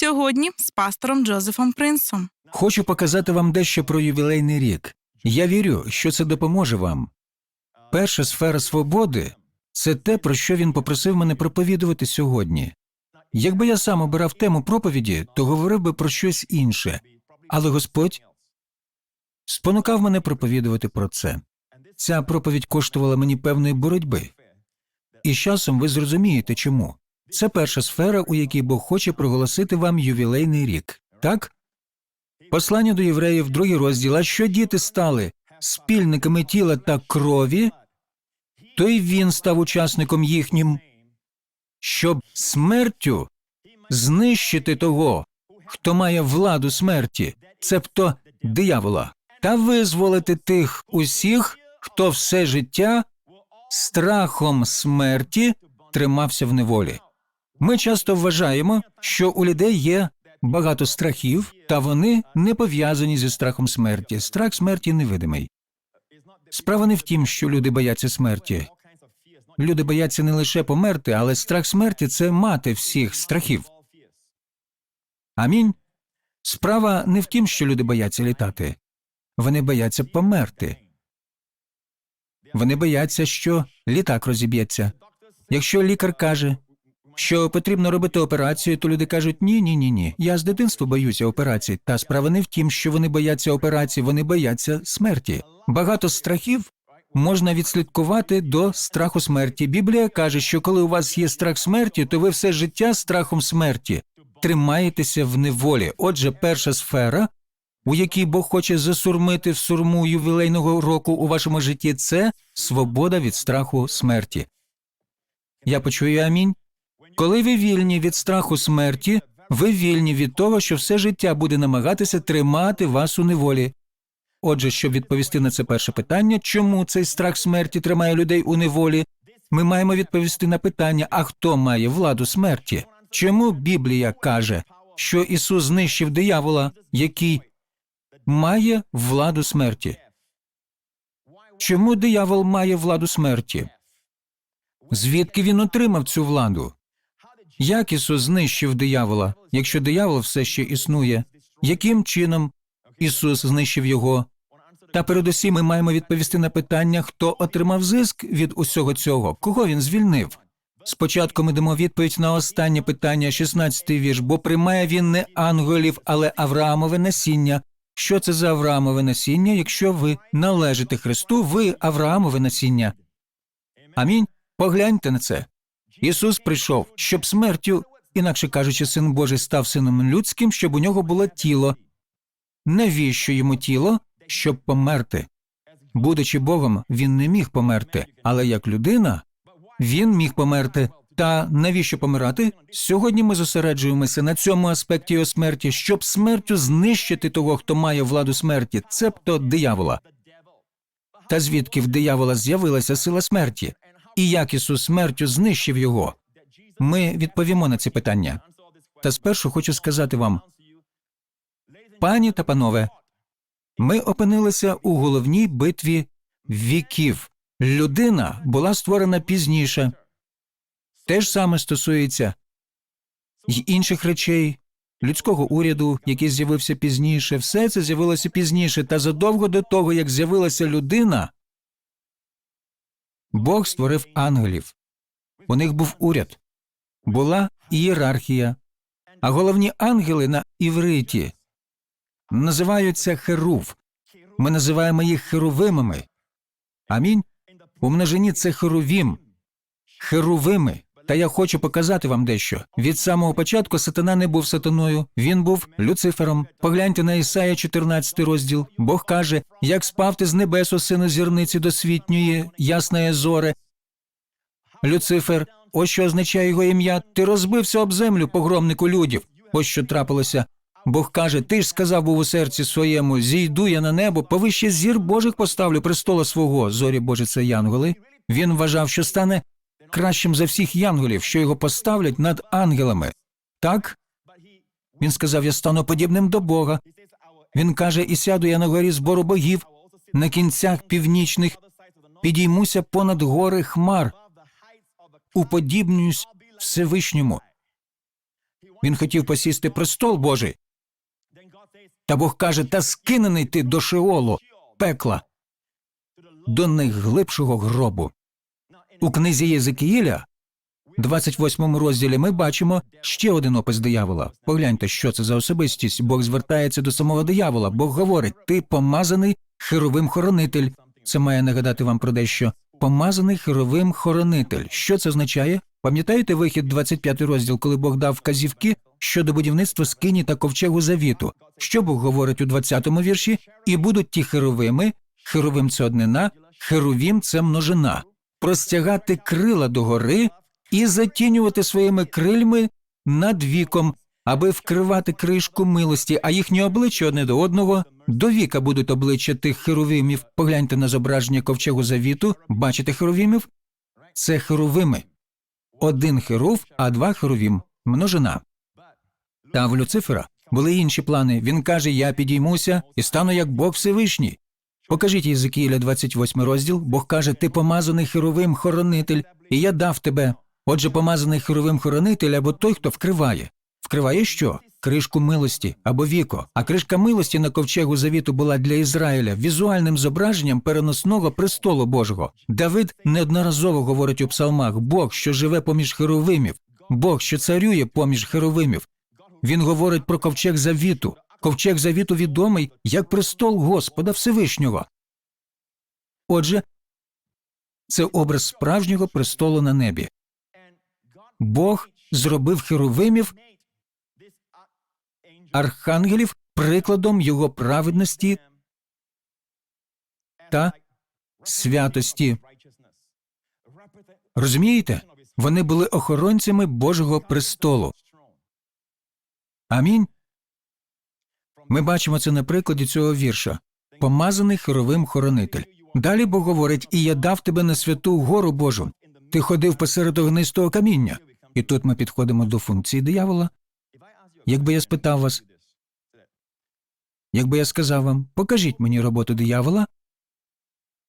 Сьогодні з пастором Джозефом Принсом. Хочу показати вам дещо про ювілейний рік. Я вірю, що це допоможе вам. Перша сфера свободи це те, про що він попросив мене проповідувати сьогодні. Якби я сам обирав тему проповіді, то говорив би про щось інше, але Господь спонукав мене проповідувати про це. Ця проповідь коштувала мені певної боротьби. І з часом ви зрозумієте, чому. Це перша сфера, у якій Бог хоче проголосити вам ювілейний рік. Так? Послання до євреїв, другий розділ, а що діти стали спільниками тіла та крові, то й він став учасником їхнім, щоб смертю знищити того, хто має владу смерті, цебто диявола, та визволити тих усіх, хто все життя страхом смерті тримався в неволі. Ми часто вважаємо, що у людей є багато страхів, та вони не пов'язані зі страхом смерті. Страх смерті невидимий. Справа не в тім, що люди бояться смерті. Люди бояться не лише померти, але страх смерті це мати всіх страхів. Амінь. Справа не в тім, що люди бояться літати. Вони бояться померти. Вони бояться, що літак розіб'ється. Якщо лікар каже, що потрібно робити операцію, то люди кажуть ні, ні, ні, ні. Я з дитинства боюся операцій. Та справа не в тім, що вони бояться операції, вони бояться смерті. Багато страхів можна відслідкувати до страху смерті. Біблія каже, що коли у вас є страх смерті, то ви все життя страхом смерті тримаєтеся в неволі. Отже, перша сфера, у якій Бог хоче засурмити в сурму ювілейного року у вашому житті, це свобода від страху смерті. Я почую амінь. Коли ви вільні від страху смерті, ви вільні від того, що все життя буде намагатися тримати вас у неволі. Отже, щоб відповісти на це перше питання, чому цей страх смерті тримає людей у неволі, ми маємо відповісти на питання, а хто має владу смерті? Чому Біблія каже, що Ісус знищив диявола, який має владу смерті? Чому диявол має владу смерті? Звідки він отримав цю владу? Як Ісус знищив диявола, якщо диявол все ще існує? Яким чином Ісус знищив його? Та передусім ми маємо відповісти на питання, хто отримав зиск від усього цього, кого він звільнив. Спочатку ми дамо відповідь на останнє питання, 16-й вірш, бо приймає він не ангелів, але Авраамове насіння. Що це за Авраамове насіння? Якщо ви належите Христу, ви Авраамове насіння. Амінь. Погляньте на це. Ісус прийшов, щоб смертю, інакше кажучи, син Божий став сином людським, щоб у нього було тіло. Навіщо йому тіло? Щоб померти. Будучи Богом, він не міг померти, але як людина він міг померти. Та навіщо помирати? Сьогодні ми зосереджуємося на цьому аспекті його смерті, щоб смертю знищити того, хто має владу смерті, цебто диявола. Та звідки в диявола з'явилася сила смерті? І як Ісус смертю знищив його? Ми відповімо на ці питання. Та спершу хочу сказати вам, пані та панове, ми опинилися у головній битві віків. Людина була створена пізніше. Те ж саме стосується й інших речей, людського уряду, який з'явився пізніше, все це з'явилося пізніше, та задовго до того, як з'явилася людина, Бог створив ангелів. У них був уряд, була ієрархія, а головні ангели на івриті називаються херув. Ми називаємо їх херувимами. Амінь. У множині це херувім, херувими. Та я хочу показати вам дещо. Від самого початку сатана не був сатаною, він був Люцифером. Погляньте на Ісая 14 розділ. Бог каже: як спав ти з небесу, сину зірниці досвітньої, ясної зори. Люцифер, ось що означає його ім'я. Ти розбився об землю, погромнику людів. Ось що трапилося. Бог каже: Ти ж сказав був у серці своєму: зійду я на небо, повище зір Божих поставлю престола свого. Зорі Боже, це янголи. Він вважав, що стане кращим за всіх янголів, що його поставлять над ангелами. Так? Він сказав: Я стану подібним до Бога. Він каже: І сяду я на горі збору богів, на кінцях північних, підіймуся понад гори хмар, уподібнююсь Всевишньому. Він хотів посісти престол Божий. Та Бог каже, та скинений ти до Шеолу, пекла, до найглибшого гробу. У книзі Єзекіїля, 28 розділі, ми бачимо ще один опис диявола. Погляньте, що це за особистість. Бог звертається до самого диявола. Бог говорить: ти помазаний херовим хоронитель. Це має нагадати вам про дещо. Помазаний херовим хоронитель. Що це означає? Пам'ятаєте вихід 25 розділ, коли Бог дав вказівки щодо будівництва скині та ковчегу завіту? Що Бог говорить у 20-му вірші? І будуть ті херовими, херовим це однина, херовім це множина, простягати крила догори і затінювати своїми крильми над віком, аби вкривати кришку милості, а їхні обличчя одне до одного до віка будуть обличчя тих херовимів. Погляньте на зображення ковчегу завіту. Бачите херовімів? Це херовими. Один херув, а два херовім множина. Та в Люцифера були інші плани. Він каже: Я підіймуся і стану як Бог Всевишній. Покажіть Єзекіїля 28 розділ. Бог каже: Ти помазаний херовим хоронитель, і я дав тебе. Отже, помазаний херовим хоронитель або той, хто вкриває. Вкриває що? Кришку милості або віко. А кришка милості на ковчегу завіту була для Ізраїля візуальним зображенням переносного престолу Божого. Давид неодноразово говорить у псалмах: Бог, що живе поміж херовимів, Бог, що царює поміж херовимів. Він говорить про ковчег завіту. Ковчег завіту відомий як престол Господа Всевишнього. Отже, це образ справжнього престолу на небі. Бог зробив херовимів архангелів прикладом його праведності та святості. Розумієте? Вони були охоронцями Божого престолу. Амінь. Ми бачимо це на прикладі цього вірша. Помазаний хоровим хоронитель. Далі Бог говорить: І я дав тебе на святу гору Божу. Ти ходив посеред огнистого каміння. І тут ми підходимо до функції диявола. Якби я спитав вас, якби я сказав вам, покажіть мені роботу диявола,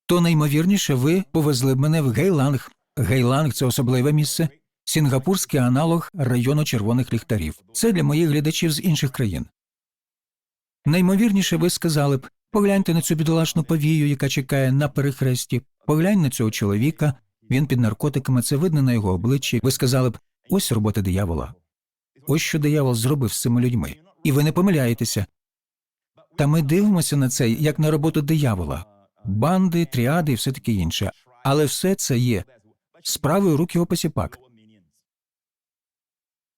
то наймовірніше ви повезли б мене в Гейланг. Гейланг це особливе місце, сінгапурський аналог району червоних ліхтарів. Це для моїх глядачів з інших країн. Наймовірніше ви сказали б погляньте на цю бідолашну повію, яка чекає на перехресті, поглянь на цього чоловіка, він під наркотиками, це видно на його обличчі. Ви сказали б ось робота диявола. Ось що диявол зробив з цими людьми. І ви не помиляєтеся. Та ми дивимося на це як на роботу диявола, банди, тріади і все таке інше. Але все це є справою рук його посіпак.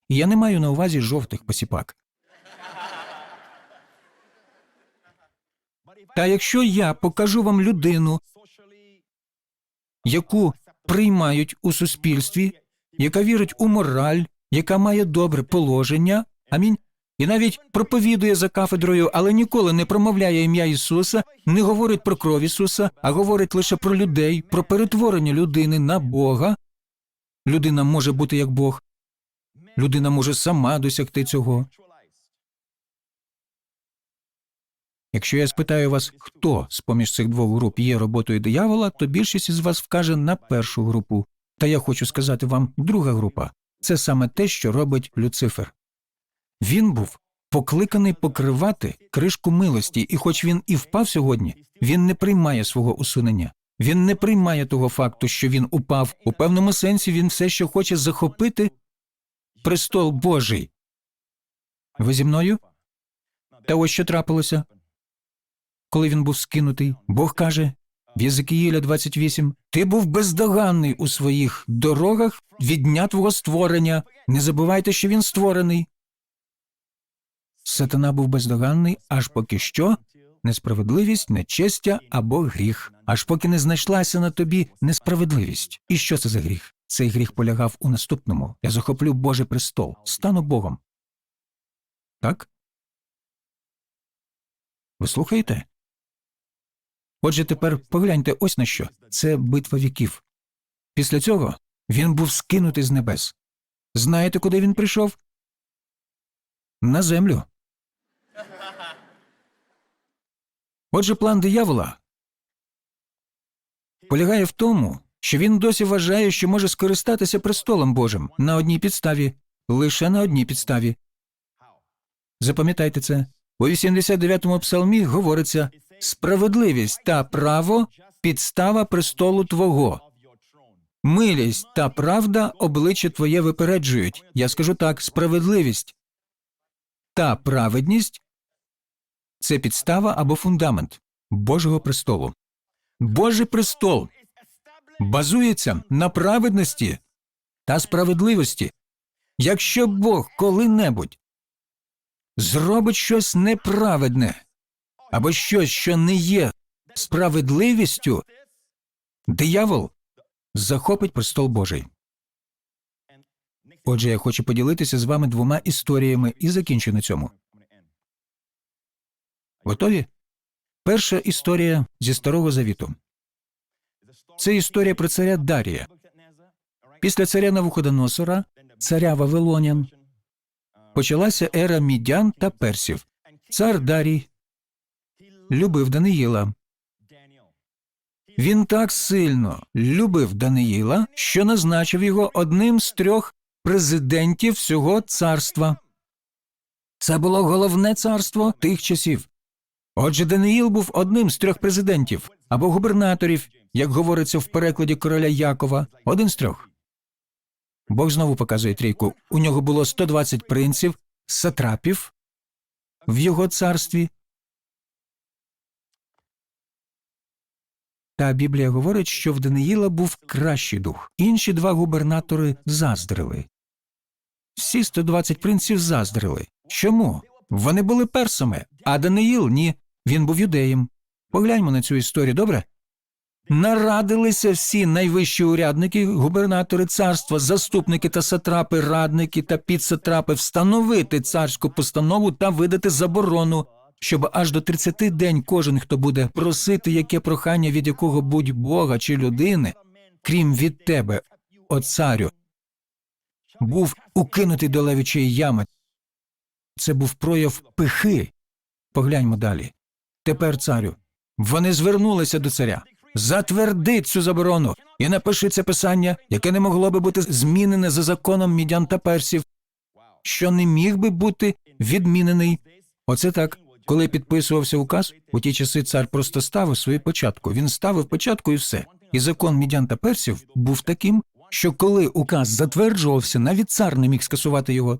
Я не маю на увазі жовтих посіпак. Та якщо я покажу вам людину, яку приймають у суспільстві, яка вірить у мораль, яка має добре положення, амінь, і навіть проповідує за кафедрою, але ніколи не промовляє ім'я Ісуса, не говорить про кров Ісуса, а говорить лише про людей, про перетворення людини на Бога. Людина може бути як Бог, людина може сама досягти цього. Якщо я спитаю вас, хто з поміж цих двох груп є роботою диявола, то більшість із вас вкаже на першу групу. Та я хочу сказати вам, друга група це саме те, що робить Люцифер. Він був покликаний покривати кришку милості, і хоч він і впав сьогодні, він не приймає свого усунення. Він не приймає того факту, що він упав. У певному сенсі він все ще хоче захопити престол Божий. Ви зі мною? Та ось що трапилося, коли він був скинутий. Бог каже в Єзекіїля 28, Ти був бездоганний у своїх дорогах від дня твого створення. Не забувайте, що він створений. Сатана був бездоганний, аж поки що несправедливість, нечестя або гріх, аж поки не знайшлася на тобі несправедливість. І що це за гріх? Цей гріх полягав у наступному я захоплю Божий престол, стану Богом. Так? Ви слухаєте? Отже, тепер погляньте ось на що це битва віків. Після цього він був скинутий з небес. Знаєте, куди він прийшов? На землю. Отже, план диявола полягає в тому, що він досі вважає, що може скористатися престолом Божим на одній підставі, лише на одній підставі. Запам'ятайте це. У 89-му псалмі говориться справедливість та право підстава престолу Твого. Милість та правда обличчя Твоє випереджують. Я скажу так: справедливість та праведність це підстава або фундамент Божого престолу. Божий престол базується на праведності та справедливості. Якщо Бог коли-небудь зробить щось неправедне або щось, що не є справедливістю, диявол захопить престол Божий. Отже, я хочу поділитися з вами двома історіями і закінчу на цьому. Готові? Перша історія зі Старого Завіту. Це історія про царя Дарія. Після царя Навуходоносора, царя Вавилонян, почалася ера мідян та персів. Цар Дарій любив Даниїла. Він так сильно любив Даниїла, що назначив його одним з трьох президентів всього царства. Це було головне царство тих часів. Отже, Даниїл був одним з трьох президентів або губернаторів, як говориться в перекладі короля Якова, один з трьох. Бог знову показує трійку. У нього було 120 принців, сатрапів в його царстві. Та Біблія говорить, що в Даниїла був кращий дух. Інші два губернатори заздрили. Всі 120 принців заздрили. Чому? Вони були персами, а Даниїл ні, він був юдеєм. Погляньмо на цю історію, добре? Нарадилися всі найвищі урядники, губернатори царства, заступники та сатрапи, радники та підсатрапи встановити царську постанову та видати заборону, щоб аж до 30 день кожен, хто буде просити яке прохання від якого будь Бога чи людини, крім від тебе, о царю, був укинутий до левічої ями. Це був прояв пихи. Погляньмо далі. Тепер, царю, вони звернулися до царя. Затверди цю заборону і напиши це писання, яке не могло би бути змінене за законом мідян та персів, що не міг би бути відмінений. Оце так. Коли підписувався указ, у ті часи цар просто ставив свою початку. Він ставив початку і все. І закон мідян та персів був таким, що коли указ затверджувався, навіть цар не міг скасувати його.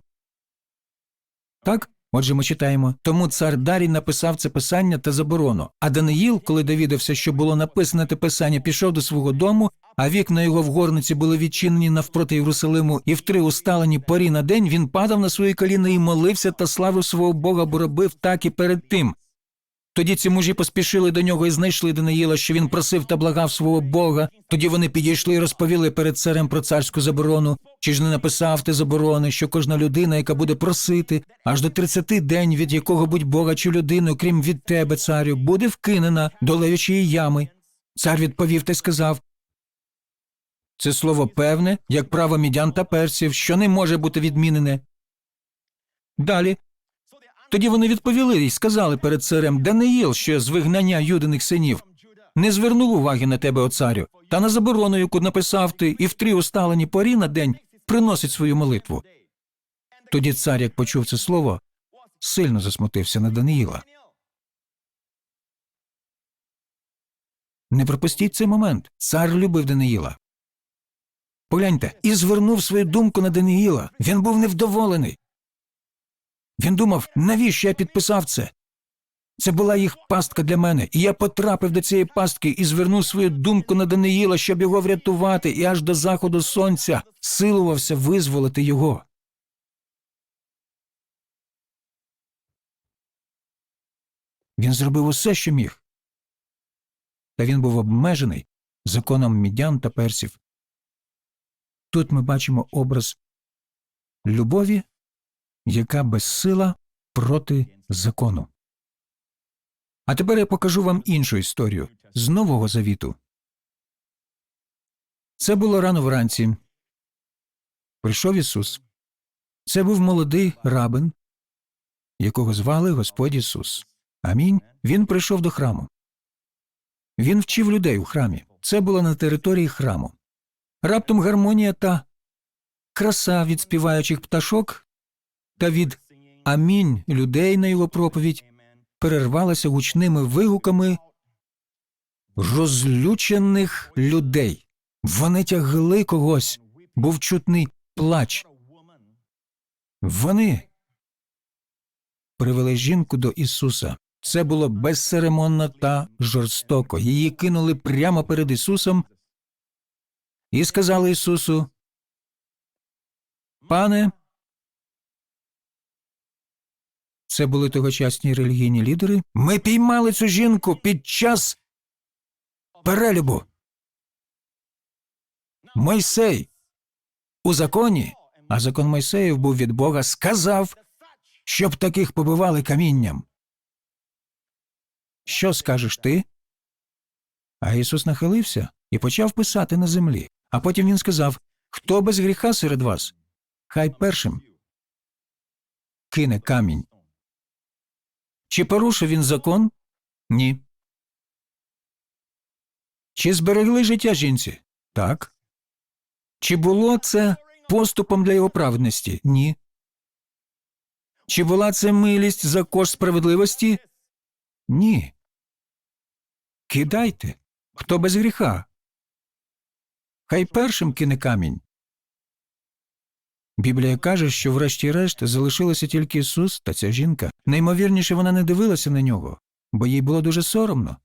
Так? Отже, ми читаємо. Тому цар Дарій написав це писання та заборону. А Даниїл, коли довідався, що було написане те писання, пішов до свого дому, а вікна його в горниці були відчинені навпроти Єрусалиму, і в три усталені порі на день він падав на свої коліна і молився та славив свого Бога, бо робив так і перед тим. Тоді ці мужі поспішили до нього і знайшли Даниїла, що він просив та благав свого Бога. Тоді вони підійшли і розповіли перед царем про царську заборону. Чи ж не написав ти заборони, що кожна людина, яка буде просити, аж до тридцяти день, від якого будь Бога чи людину, крім від тебе, царю, буде вкинена до левячої ями. Цар відповів та й сказав. Це слово певне, як право мідян та персів, що не може бути відмінене. Далі тоді вони відповіли і сказали перед царем Даниїл, що з вигнання юдиних синів не звернув уваги на тебе, о царю, та на заборону, яку написав ти, і в три усталені порі на день приносить свою молитву. Тоді цар, як почув це слово, сильно засмутився на Даниїла. Не пропустіть цей момент. Цар любив Даниїла. Погляньте, і звернув свою думку на Даниїла. Він був невдоволений. Він думав, навіщо я підписав це? Це була їх пастка для мене, і я потрапив до цієї пастки і звернув свою думку на Даниїла, щоб його врятувати, і аж до заходу сонця силувався визволити його. Він зробив усе, що міг. Та він був обмежений законом мідян та персів. Тут ми бачимо образ любові яка безсила проти закону. А тепер я покажу вам іншу історію з Нового Завіту. Це було рано вранці. Прийшов Ісус. Це був молодий рабин, якого звали Господь Ісус. Амінь. Він прийшов до храму. Він вчив людей у храмі. Це було на території храму. Раптом гармонія та краса від співаючих пташок та від амінь людей на його проповідь перервалася гучними вигуками розлючених людей. Вони тягли когось, був чутний плач. Вони привели жінку до Ісуса. Це було безцеремонно та жорстоко. Її кинули прямо перед Ісусом і сказали Ісусу: Пане, це були тогочасні релігійні лідери. Ми піймали цю жінку під час перелюбу. Мойсей у законі, а закон Мойсеїв був від Бога, сказав, щоб таких побивали камінням. Що скажеш ти? А Ісус нахилився і почав писати на землі. А потім він сказав: Хто без гріха серед вас? Хай першим кине камінь. Чи порушив він закон? Ні. Чи зберегли життя жінці? Так. Чи було це поступом для його праведності? Ні. Чи була це милість за кошт справедливості? Ні. Кидайте, хто без гріха. Хай першим кине камінь. Біблія каже, що врешті-решт залишилося тільки Ісус та ця жінка. Наймовірніше, вона не дивилася на нього, бо їй було дуже соромно.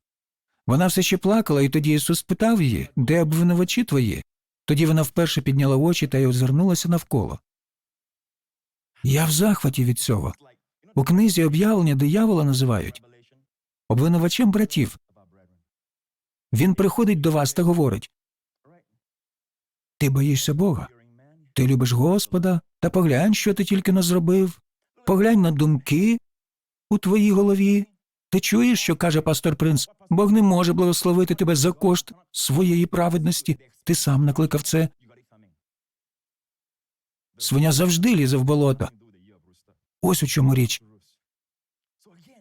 Вона все ще плакала, і тоді Ісус питав її, де обвинувачі твої. Тоді вона вперше підняла очі та й озирнулася навколо. Я в захваті від цього. У книзі об'явлення диявола називають обвинувачем братів. Він приходить до вас та говорить Ти боїшся Бога. Ти любиш Господа, та поглянь, що ти тільки но зробив. Поглянь на думки у твоїй голові. Ти чуєш, що каже пастор Принц, Бог не може благословити тебе за кошт своєї праведності. Ти сам накликав це. Свиня завжди лізе в болото. Ось у чому річ.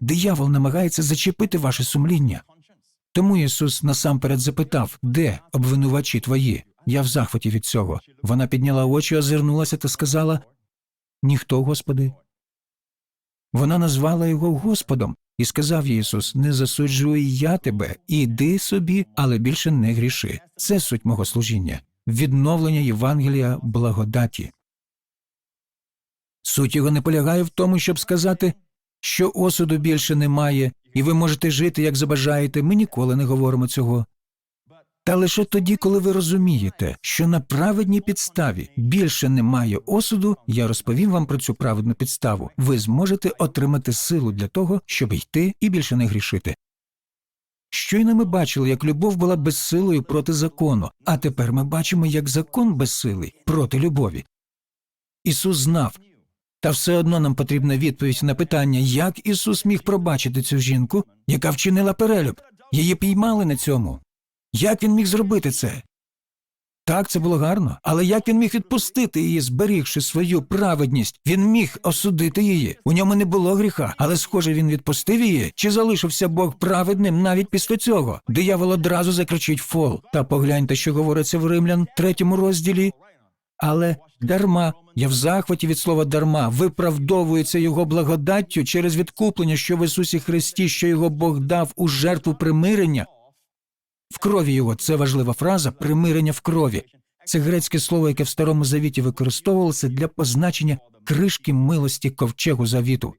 Диявол намагається зачепити ваше сумління. Тому Ісус насамперед запитав, де обвинувачі твої? Я в захваті від цього. Вона підняла очі, озирнулася та сказала Ніхто, Господи. Вона назвала його Господом, і сказав Ісус Не засуджую я тебе, іди собі, але більше не гріши. Це суть мого служіння, відновлення Євангелія благодаті. Суть його не полягає в тому, щоб сказати, що осуду більше немає, і ви можете жити, як забажаєте. Ми ніколи не говоримо цього. Та лише тоді, коли ви розумієте, що на праведній підставі більше немає осуду, я розповім вам про цю праведну підставу. Ви зможете отримати силу для того, щоб йти і більше не грішити. Щойно ми бачили, як любов була безсилою проти закону, а тепер ми бачимо, як закон безсилий проти любові. Ісус знав, та все одно нам потрібна відповідь на питання, як Ісус міг пробачити цю жінку, яка вчинила перелюб. Її піймали на цьому. Як він міг зробити це? Так, це було гарно, але як він міг відпустити її, зберігши свою праведність? Він міг осудити її. У ньому не було гріха, але, схоже, він відпустив її, чи залишився Бог праведним навіть після цього? Диявол одразу закричить фол. Та погляньте, що говориться в Римлян, третьому розділі. Але дарма, я в захваті від слова дарма, виправдовується його благодаттю через відкуплення, що в Ісусі Христі, що його Бог дав у жертву примирення. В крові його це важлива фраза примирення в крові. Це грецьке слово, яке в старому завіті використовувалося для позначення кришки милості ковчегу завіту.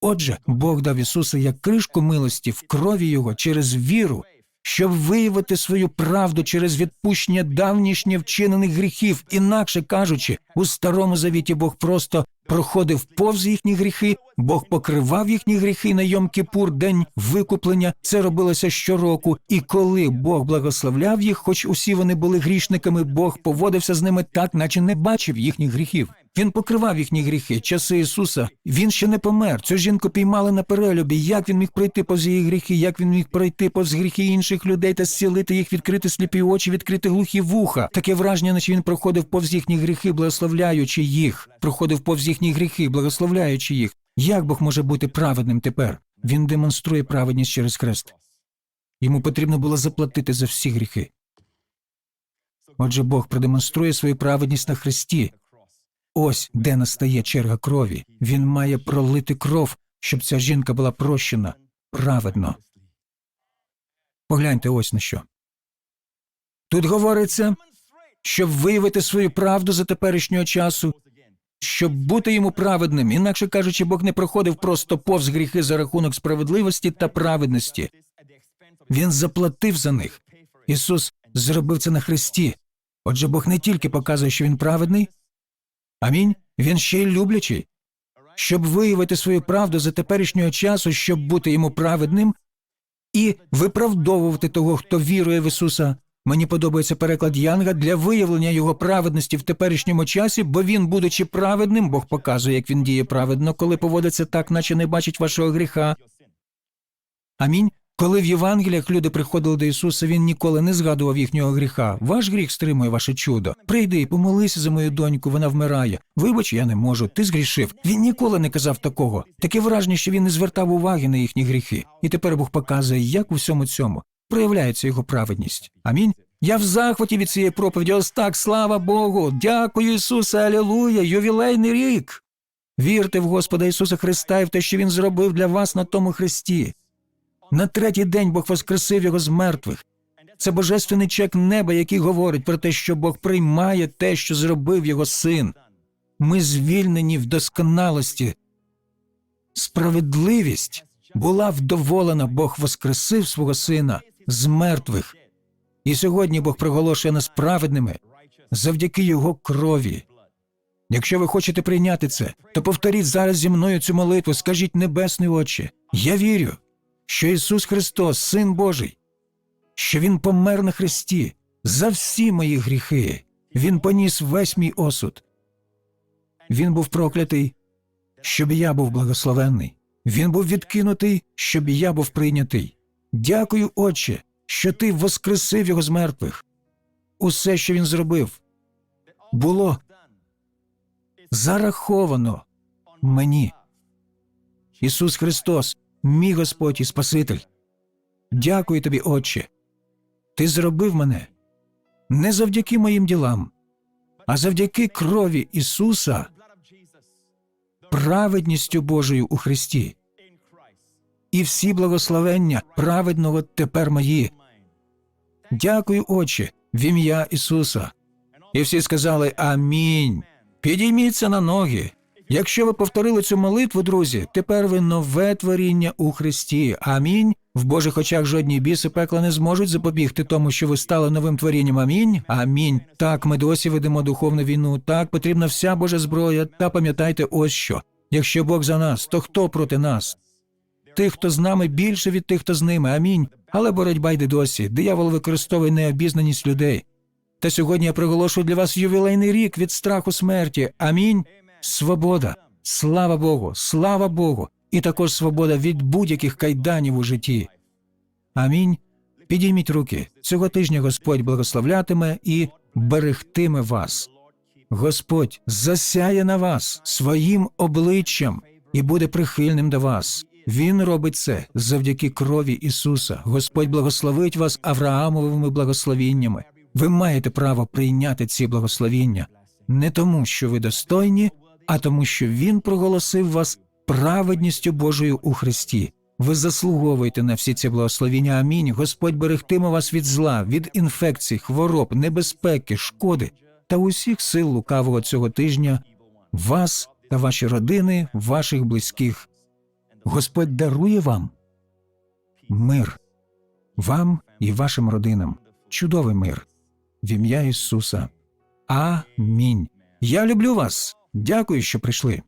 Отже, Бог дав Ісуса як кришку милості в крові Його через віру, щоб виявити свою правду через відпущення давнішнє вчинених гріхів, інакше кажучи, у старому завіті Бог просто проходив повз їхні гріхи, Бог покривав їхні гріхи на Йом Кіпур, день викуплення. Це робилося щороку. І коли Бог благословляв їх, хоч усі вони були грішниками, Бог поводився з ними так, наче не бачив їхніх гріхів. Він покривав їхні гріхи. Часи Ісуса він ще не помер. Цю жінку піймали на перелюбі. Як він міг пройти повз її гріхи? Як він міг пройти повз гріхи інших людей та зцілити їх, відкрити сліпі очі, відкрити глухі вуха? Таке враження, наче він проходив повз їхні гріхи, благословляючи їх. Проходив повз їхні гріхи, благословляючи їх. Як Бог може бути праведним тепер? Він демонструє праведність через хрест. Йому потрібно було заплатити за всі гріхи. Отже, Бог продемонструє свою праведність на хресті, ось де настає черга крові. Він має пролити кров, щоб ця жінка була прощена праведно. Погляньте ось на що. Тут говориться, щоб виявити свою правду за теперішнього часу, щоб бути йому праведним, інакше кажучи, Бог не проходив просто повз гріхи за рахунок справедливості та праведності. Він заплатив за них. Ісус зробив це на хресті. Отже, Бог не тільки показує, що він праведний, амінь, він ще й люблячий. Щоб виявити свою правду за теперішнього часу, щоб бути йому праведним і виправдовувати того, хто вірує в Ісуса. Мені подобається переклад Янга для виявлення його праведності в теперішньому часі, бо він, будучи праведним, Бог показує, як він діє праведно, коли поводиться так, наче не бачить вашого гріха. Амінь. Коли в Євангеліях люди приходили до Ісуса, Він ніколи не згадував їхнього гріха. Ваш гріх стримує ваше чудо. Прийди і помолися за мою доньку, вона вмирає. Вибач, я не можу, ти згрішив. Він ніколи не казав такого. Таке враження, що він не звертав уваги на їхні гріхи. І тепер Бог показує, як у всьому цьому проявляється його праведність. Амінь. Я в захваті від цієї проповіді. Ось так, слава Богу. Дякую, Ісусе, алілуя, ювілейний рік. Вірте в Господа Ісуса Христа і в те, що Він зробив для вас на тому хресті. На третій день Бог воскресив його з мертвих. Це божественний чек неба, який говорить про те, що Бог приймає те, що зробив його син. Ми звільнені в досконалості. Справедливість була вдоволена, Бог воскресив свого сина з мертвих. І сьогодні Бог проголошує нас праведними завдяки його крові. Якщо ви хочете прийняти це, то повторіть зараз зі мною цю молитву, скажіть небесний Отче, я вірю, що Ісус Христос, Син Божий, що Він помер на Христі за всі мої гріхи. Він поніс весь мій осуд. Він був проклятий, щоб я був благословенний. Він був відкинутий, щоб я був прийнятий. Дякую, Отче, що ти воскресив його з мертвих. Усе, що він зробив, було зараховано мені. Ісус Христос, мій Господь і Спаситель. Дякую тобі, Отче. Ти зробив мене не завдяки моїм ділам, а завдяки крові Ісуса, праведністю Божою у Христі. І всі благословення праведного тепер мої. Дякую, Отче, в ім'я Ісуса. І всі сказали Амінь. Підійміться на ноги. Якщо ви повторили цю молитву, друзі, тепер ви нове творіння у Христі. Амінь. В Божих очах жодні біси пекла не зможуть запобігти тому, що ви стали новим творінням. Амінь. Амінь. Так, ми досі ведемо духовну війну. Так, потрібна вся Божа зброя. Та пам'ятайте ось що. Якщо Бог за нас, то хто проти нас? Тих, хто з нами, більше від тих, хто з ними. Амінь. Але боротьба йде досі. Диявол використовує необізнаність людей. Та сьогодні я приголошую для вас ювілейний рік від страху смерті. Амінь. Свобода. Слава Богу, слава Богу. І також свобода від будь-яких кайданів у житті. Амінь. Підійміть руки. Цього тижня Господь благословлятиме і берегтиме вас. Господь засяє на вас своїм обличчям і буде прихильним до вас. Він робить це завдяки крові Ісуса. Господь благословить вас Авраамовими благословіннями. Ви маєте право прийняти ці благословіння не тому, що ви достойні, а тому, що Він проголосив вас праведністю Божою у Христі. Ви заслуговуєте на всі ці благословіння. Амінь. Господь берегтиме вас від зла, від інфекцій, хвороб, небезпеки, шкоди та усіх сил лукавого цього тижня, вас та ваші родини, ваших близьких. Господь дарує вам мир, вам і вашим родинам, чудовий мир в ім'я Ісуса. Амінь. Я люблю вас. Дякую, що прийшли.